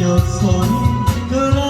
여선이 그라